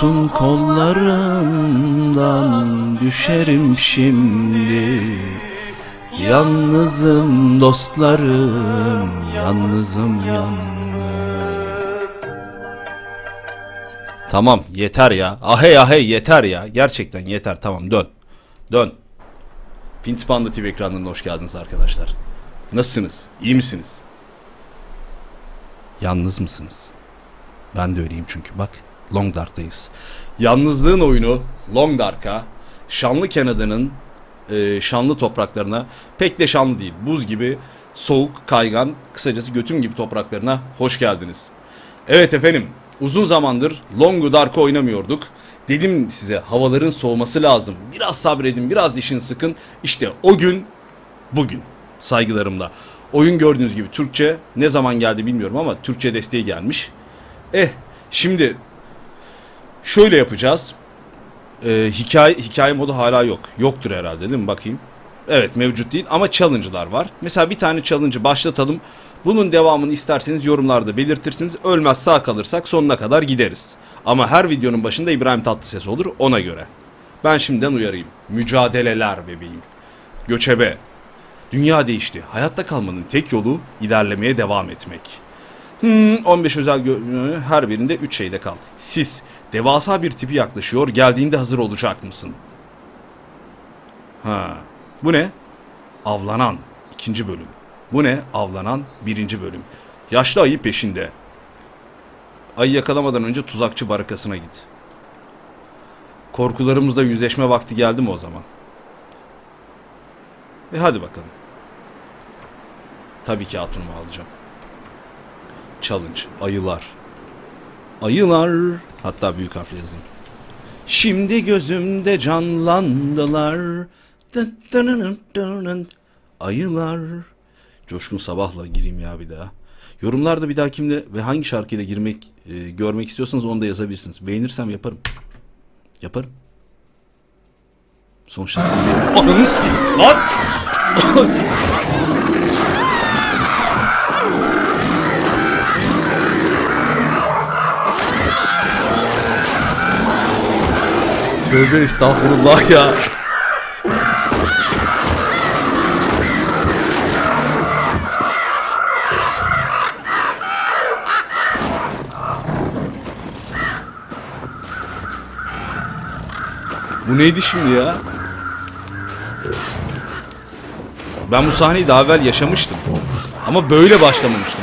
Tun kollarımdan düşerim şimdi. Yalnızım dostlarım Yalnızım yalnız. Tamam yeter ya. Ahey ahey yeter ya. Gerçekten yeter. Tamam dön. Dön. Pint Panda TV ekranlarına hoş geldiniz arkadaşlar. Nasılsınız? İyi misiniz? Yalnız mısınız? Ben de öyleyim çünkü. Bak Long Dark'tayız. Yalnızlığın oyunu Long Dark'a şanlı Kanada'nın e, şanlı topraklarına pek de şanlı değil. Buz gibi soğuk, kaygan, kısacası götüm gibi topraklarına hoş geldiniz. Evet efendim uzun zamandır Long Dark'ı oynamıyorduk. Dedim size havaların soğuması lazım. Biraz sabredin, biraz dişini sıkın. İşte o gün bugün saygılarımla. Oyun gördüğünüz gibi Türkçe ne zaman geldi bilmiyorum ama Türkçe desteği gelmiş. Eh şimdi şöyle yapacağız. Ee, hikaye, hikaye modu hala yok. Yoktur herhalde değil mi? Bakayım. Evet mevcut değil ama challenge'lar var. Mesela bir tane challenge'ı başlatalım. Bunun devamını isterseniz yorumlarda belirtirsiniz. Ölmez sağ kalırsak sonuna kadar gideriz. Ama her videonun başında İbrahim Tatlıses olur ona göre. Ben şimdiden uyarayım. Mücadeleler bebeğim. Göçebe. Dünya değişti. Hayatta kalmanın tek yolu ilerlemeye devam etmek. Hmm, 15 özel her birinde 3 şeyde kal. Sis. Devasa bir tipi yaklaşıyor. Geldiğinde hazır olacak mısın? Ha. Bu ne? Avlanan. ikinci bölüm. Bu ne? Avlanan. Birinci bölüm. Yaşlı ayı peşinde. Ayı yakalamadan önce tuzakçı barakasına git. Korkularımızla yüzleşme vakti geldi mi o zaman? E hadi bakalım. Tabii ki hatunumu alacağım. Challenge. Ayılar. Ayılar. Hatta büyük harfle yazayım. Şimdi gözümde canlandılar. Ayılar. Coşkun Sabah'la gireyim ya bir daha. Yorumlarda bir daha kimle ve hangi şarkıyla girmek e, görmek istiyorsanız onu da yazabilirsiniz. Beğenirsem yaparım. Yaparım. Sonuçta sizin- Ananı sikeyim. Lan! Tövbe estağfurullah ya. Bu neydi şimdi ya? Ben bu sahneyi daha evvel yaşamıştım. Ama böyle başlamamıştım.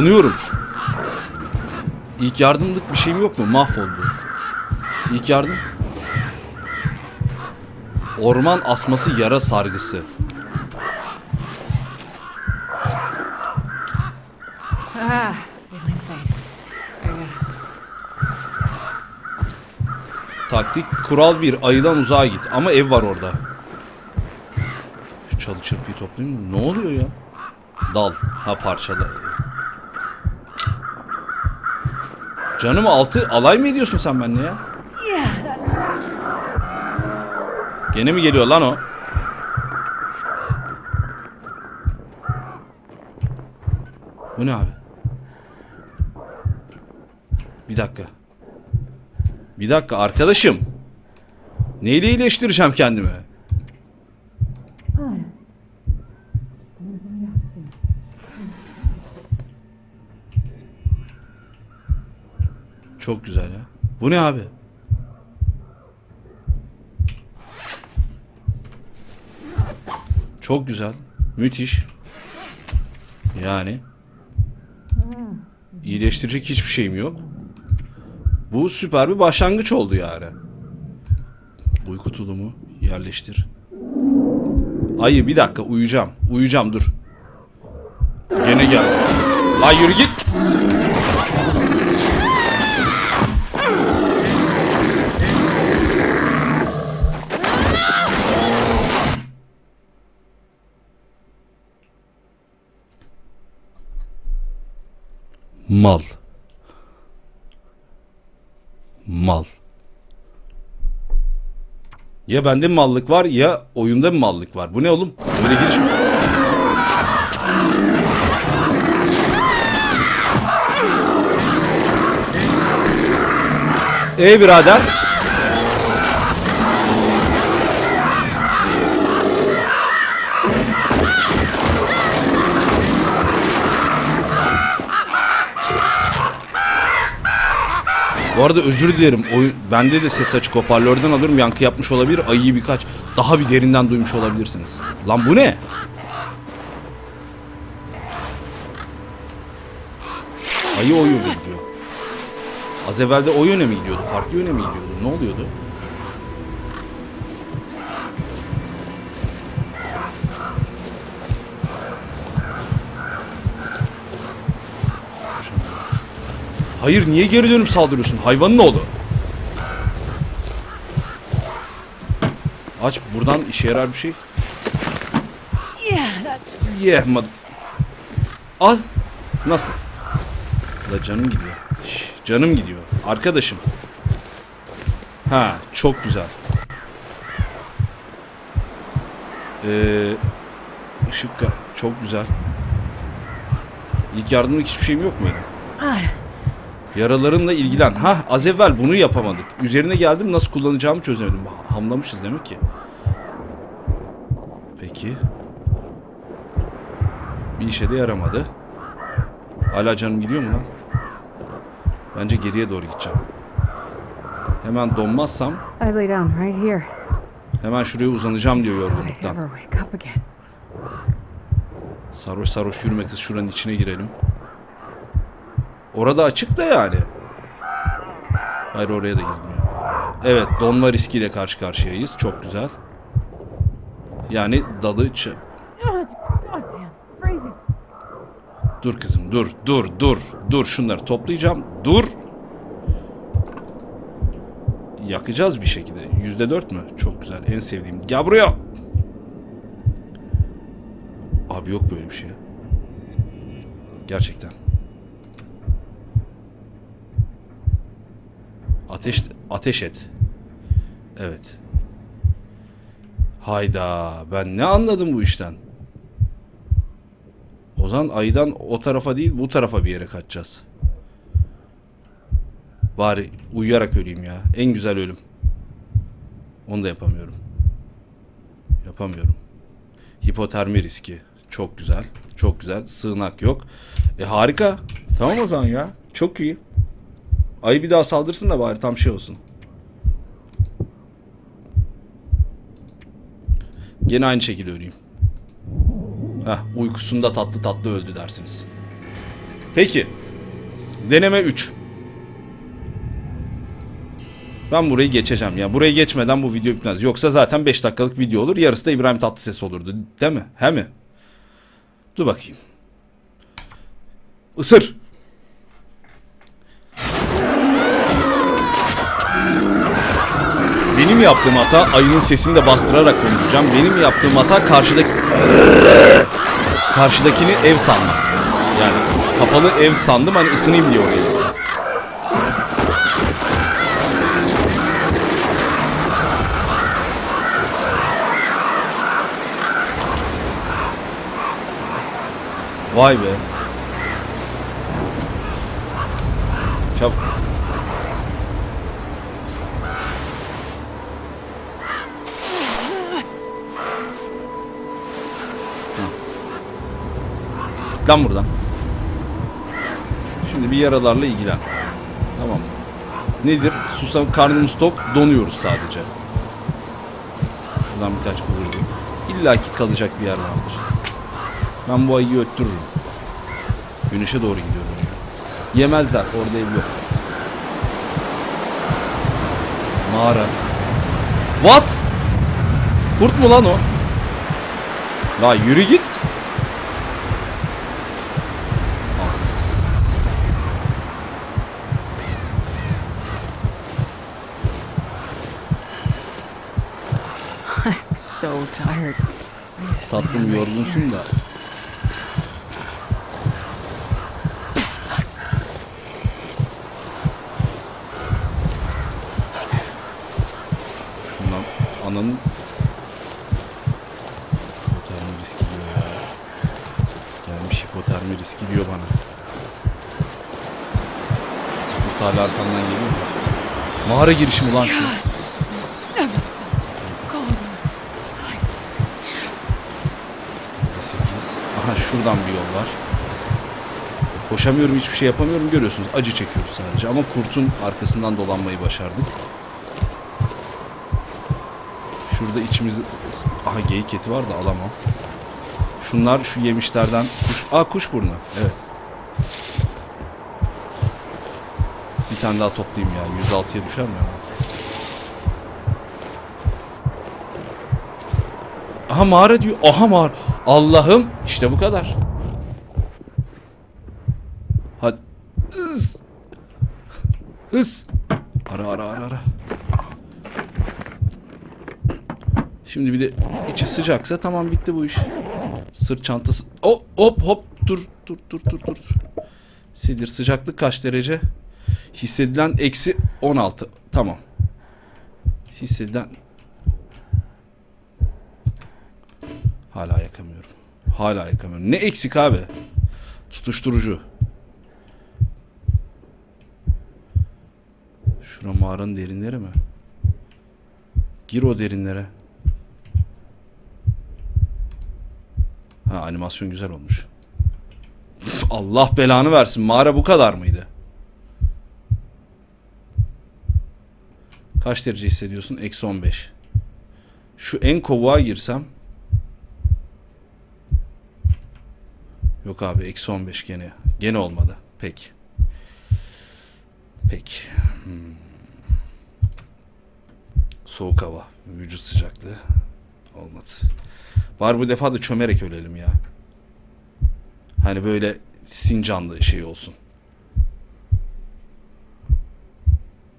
Donuyorum. İlk yardımlık bir şeyim yok mu? Mahvoldu. İlk yardım. Orman asması yara sargısı. Ah, Taktik kural bir ayıdan uzağa git ama ev var orada. Şu çalı çırpıyı toplayayım mı? Ne oluyor ya? Dal. Ha parçala. Canım altı alay mı ediyorsun sen benimle ya? Gene mi geliyor lan o? Bu ne abi? Bir dakika. Bir dakika arkadaşım. Neyle iyileştireceğim kendimi? Çok güzel ya. Bu ne abi? Çok güzel. Müthiş. Yani. iyileştirecek hiçbir şeyim yok. Bu süper bir başlangıç oldu yani. Uyku tulumu yerleştir. Ayı bir dakika uyuyacağım. Uyuyacağım dur. Gene gel. Lan yürü git. Mal. Mal. Ya bende mallık var ya oyunda mı mallık var? Bu ne oğlum? Böyle giriş mi? E birader. Bu arada özür dilerim. Oyun, bende de ses açık hoparlörden alıyorum. Yankı yapmış olabilir. Ayıyı birkaç daha bir derinden duymuş olabilirsiniz. Lan bu ne? Ayı o yöne gidiyor. Az evvel de o yöne mi gidiyordu? Farklı yöne mi gidiyordu? Ne oluyordu? Hayır niye geri dönüp saldırıyorsun? Hayvanın oğlu. Aç buradan işe yarar bir şey. Yeah, mad- Al. Nasıl? La canım gidiyor. Şş, canım gidiyor. Arkadaşım. Ha, çok güzel. Ee, ışık çok güzel. İlk yardımlık hiçbir şeyim yok mu benim? God. Yaralarınla ilgilen. Ha, az evvel bunu yapamadık. Üzerine geldim nasıl kullanacağımı çözemedim. Ha- Hamlamışız demek ki. Peki. Bir işe de yaramadı. Hala canım gidiyor mu lan? Bence geriye doğru gideceğim. Hemen donmazsam hemen şuraya uzanacağım diyor yorgunluktan. Sarhoş sarhoş yürüme kız şuranın içine girelim. Orada açık da yani. Hayır oraya da girmiyor. Evet donma riskiyle karşı karşıyayız. Çok güzel. Yani dalı ç- God, goddamn, crazy. Dur kızım dur dur dur dur şunları toplayacağım. Dur. Yakacağız bir şekilde. Yüzde dört mü? Çok güzel. En sevdiğim. Gel buraya. Abi yok böyle bir şey. Gerçekten. Ateş ateş et. Evet. Hayda ben ne anladım bu işten? O zaman aydan o tarafa değil bu tarafa bir yere kaçacağız. Bari uyuyarak öleyim ya. En güzel ölüm. Onu da yapamıyorum. Yapamıyorum. Hipotermi riski. Çok güzel. Çok güzel. Sığınak yok. E harika. Tamam o zaman ya. Çok iyi. Ayı bir daha saldırsın da bari tam şey olsun. Gene aynı şekilde öleyim. Heh, uykusunda tatlı tatlı öldü dersiniz. Peki. Deneme 3. Ben burayı geçeceğim ya. Burayı geçmeden bu video bitmez. Yoksa zaten 5 dakikalık video olur. Yarısı da İbrahim Tatlıses olurdu. Değil mi? He mi? Dur bakayım. Isır. Benim yaptığım hata ayının sesini de bastırarak konuşacağım. Benim yaptığım hata karşıdaki karşıdakini ev sandım. Yani kapalı ev sandım hani ısınayım diye oraya. Vay be. Lan buradan. Şimdi bir yaralarla ilgilen. Tamam? Nedir? Susam, karnımız tok, donuyoruz sadece. Şuradan birkaç kıvırdım. İlla ki kalacak bir yer vardır. Ben bu ayıyı öttürürüm. Güneşe doğru gidiyorum. Yemezler, orada ev yok. Mağara. What? Kurt mu lan o? La yürü git. so tired. Tatlım yorgunsun da. Şundan ananın hipotermi riski diyor ya. Gelmiş hipotermi riski diyor bana. Kurt hala arkamdan geliyor. Mağara girişimi lan şu. Aha şuradan bir yol var. Koşamıyorum hiçbir şey yapamıyorum görüyorsunuz. Acı çekiyoruz sadece ama kurtun arkasından dolanmayı başardık. Şurada içimizi... Aha geyik eti var da alamam. Şunlar şu yemişlerden kuş... Aa kuş burnu. Evet. Bir tane daha toplayayım ya. 106'ya düşer mi? Aha mağara diyor. Aha mağara. Allah'ım işte bu kadar. Hadi. Hız. Hız. Ara ara ara ara. Şimdi bir de içi sıcaksa tamam bitti bu iş. Sırt çantası. O hop hop dur dur dur dur dur. Sidir sıcaklık kaç derece? Hissedilen eksi 16. Tamam. Hissedilen Hala yakamıyorum. Hala yakamıyorum. Ne eksik abi? Tutuşturucu. Şura mağaranın derinleri mi? Gir o derinlere. Ha animasyon güzel olmuş. Allah belanı versin. Mağara bu kadar mıydı? Kaç derece hissediyorsun? Eksi 15. Şu en kovuğa girsem Yok abi eksi 15 gene. Gene olmadı. Peki. Peki. Hmm. Soğuk hava. Vücut sıcaklığı. Olmadı. Var bu defa da çömerek ölelim ya. Hani böyle sincanlı şey olsun.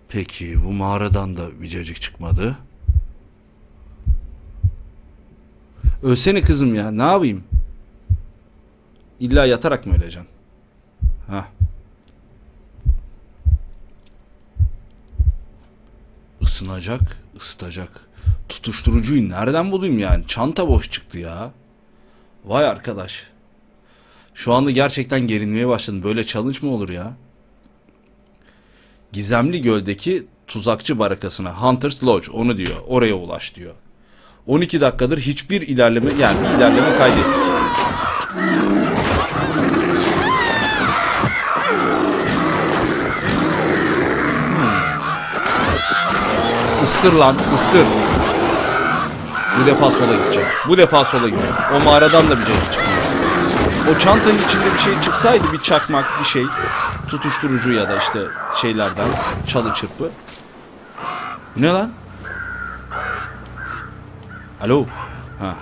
Peki bu mağaradan da bir cacık çıkmadı. Ölsene kızım ya. Ne yapayım? İlla yatarak mı öleceksin? Ha. Isınacak, ısıtacak. Tutuşturucuyu nereden bulayım yani? Çanta boş çıktı ya. Vay arkadaş. Şu anda gerçekten gerilmeye başladım. Böyle challenge mı olur ya? Gizemli Göl'deki tuzakçı barakasına Hunter's Lodge onu diyor. Oraya ulaş diyor. 12 dakikadır hiçbir ilerleme yani bir ilerleme kaydettik. Istır lan ıstır. Bu defa sola gideceğim. Bu defa sola gideceğim. O mağaradan da bir şey çıkmaz. O çantanın içinde bir şey çıksaydı bir çakmak bir şey. Tutuşturucu ya da işte şeylerden çalı çırpı. Ne lan? Alo. Ha.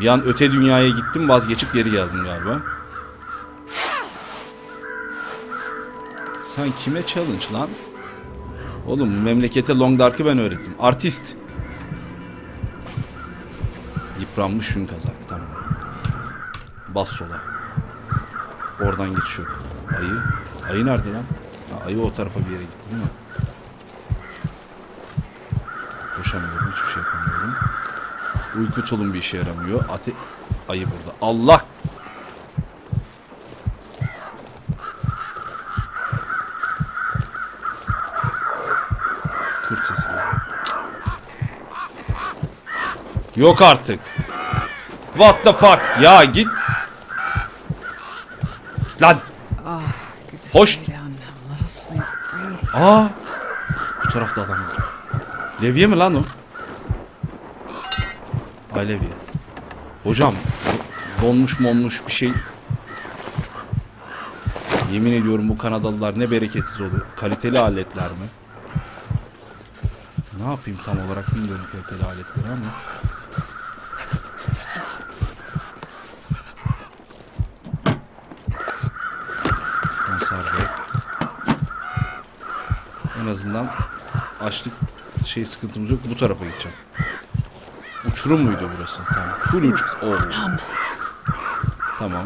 Bir an öte dünyaya gittim vazgeçip geri geldim galiba. Sen kime challenge lan? Oğlum memlekete Long Dark'ı ben öğrettim. Artist. Yıpranmış yün kazak. Tamam. Bas sola. Oradan geçiş yok. Ayı. Ayı nerede lan? Ha, ayı o tarafa bir yere gitti değil mi? Koşamıyorum. Hiçbir şey yapamıyorum. Uyku tulum bir işe yaramıyor. Ate ayı burada. Allah! Kurt sesi geliyor. Yok artık. What the fuck? Ya git. Git lan. Hoş. Aa. Bu tarafta adam var. Levye mi lan o? Ay levye. Hocam donmuş monmuş bir şey. Yemin ediyorum bu Kanadalılar ne bereketsiz oluyor. Kaliteli aletler mi? Ne yapayım tam olarak bilmiyorum kaliteli aletleri ama. En azından açlık şey sıkıntımız yok. Bu tarafa gideceğim. Uçurum muydu burası? Tamam. Full uç. Oo. Tamam.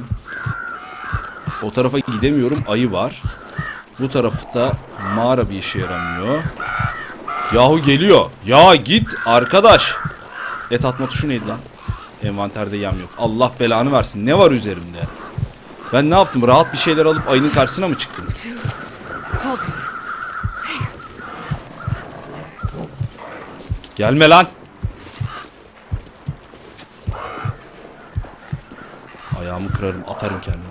O tarafa gidemiyorum. Ayı var. Bu tarafta mağara bir işe yaramıyor. Yahu geliyor. Ya git arkadaş. Et atma tuşu neydi lan? Envanterde yem yok. Allah belanı versin. Ne var üzerimde? Ben ne yaptım? Rahat bir şeyler alıp ayının karşısına mı çıktım? Cold. Gelme lan. Ayağımı kırarım, atarım kendimi.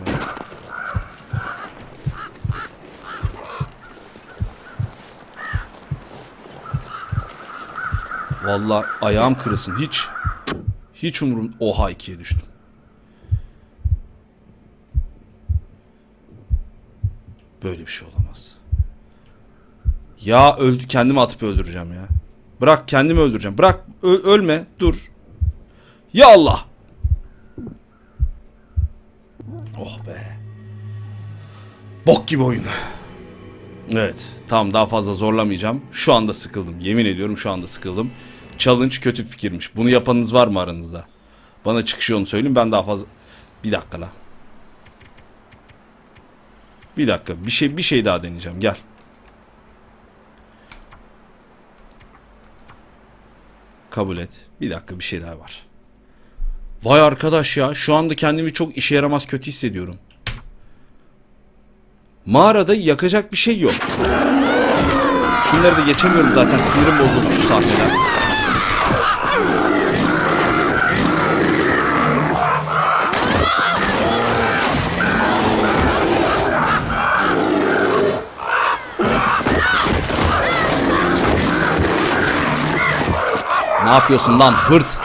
Vallahi ayağım kırılsın hiç. Hiç umurum. Oha ikiye düştüm. Böyle bir şey olamaz. Ya öldü kendimi atıp öldüreceğim ya. Bırak kendimi öldüreceğim. Bırak ö- ölme dur. Ya Allah. Oh be. Bok gibi oyun. Evet. Tamam daha fazla zorlamayacağım. Şu anda sıkıldım. Yemin ediyorum şu anda sıkıldım. Challenge kötü fikirmiş. Bunu yapanınız var mı aranızda? Bana çıkış yolunu söyleyin. Ben daha fazla... Bir dakika la. Bir dakika. Bir şey bir şey daha deneyeceğim. Gel. Kabul et. Bir dakika bir şey daha var. Vay arkadaş ya şu anda kendimi çok işe yaramaz kötü hissediyorum. Mağarada yakacak bir şey yok. Şunları da geçemiyorum zaten sinirim bozuldu şu sahneden. Ne yapıyorsun lan hırt?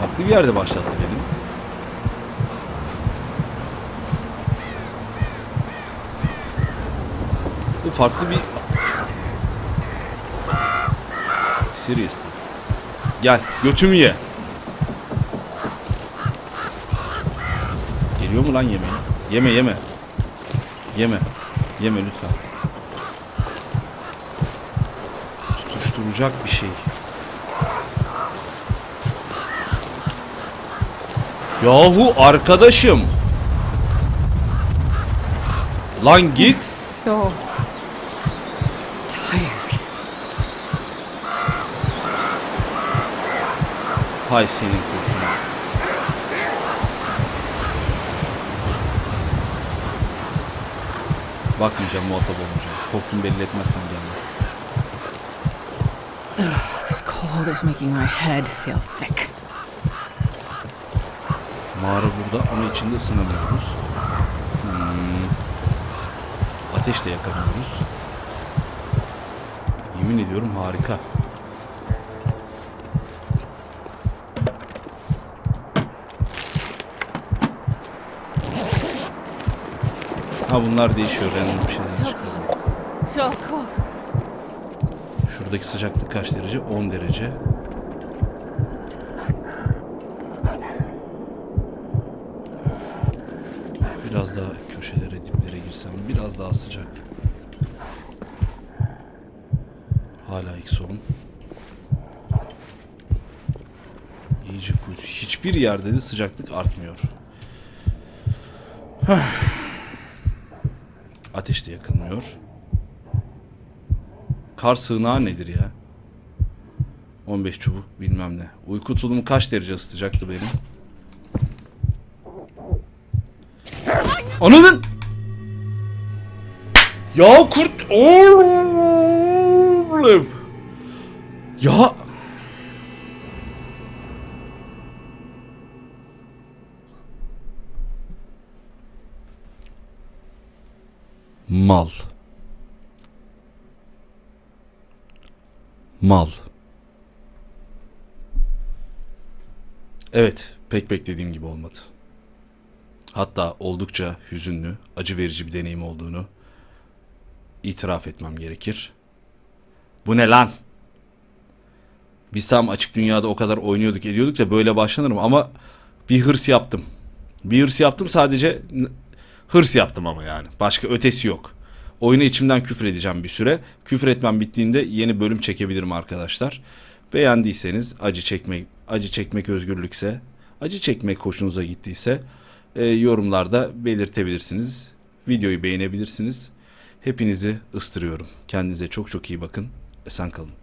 Farklı bir yerde başlattı Bu farklı bir... Seriously. Gel götümü ye. Geliyor mu lan yemeği? Yeme yeme. Yeme. Yeme lütfen. Tutuşturacak bir şey. Yahu arkadaşım. Lan git. So Hay senin kurtuna. Bakmayacağım muhatap olmayacağım. Korktum belli etmezsem gelmez. This cold is making my head feel thick. Mağara burada ama içinde ısınamıyoruz. Hmm. Ateş de yakamıyoruz. Yemin ediyorum harika. Ha bunlar değişiyor. Random bir şeyler So çıkıyor. So cold. Şuradaki sıcaklık kaç derece? 10 derece. Biraz daha köşelere, diplere girsem biraz daha sıcak. Hala eksi 10. İyice kuytu. Hiçbir yerde de sıcaklık artmıyor. Heh. Yakılmıyor. Kar sığınağı nedir ya? 15 çubuk bilmem ne. Uyku tulumu kaç derece ısıtacaktı benim? Ananın! Ya kurt... Oğlum! Ya... Mal. Mal. Evet, pek beklediğim gibi olmadı. Hatta oldukça hüzünlü, acı verici bir deneyim olduğunu itiraf etmem gerekir. Bu ne lan? Biz tam açık dünyada o kadar oynuyorduk ediyorduk da böyle başlanır mı? Ama bir hırs yaptım. Bir hırs yaptım sadece hırs yaptım ama yani. Başka ötesi yok. Oyuna içimden küfür edeceğim bir süre. Küfür etmem bittiğinde yeni bölüm çekebilirim arkadaşlar. Beğendiyseniz acı çekmek acı çekmek özgürlükse, acı çekmek hoşunuza gittiyse e, yorumlarda belirtebilirsiniz. Videoyu beğenebilirsiniz. Hepinizi ıstırıyorum. Kendinize çok çok iyi bakın. Esen kalın.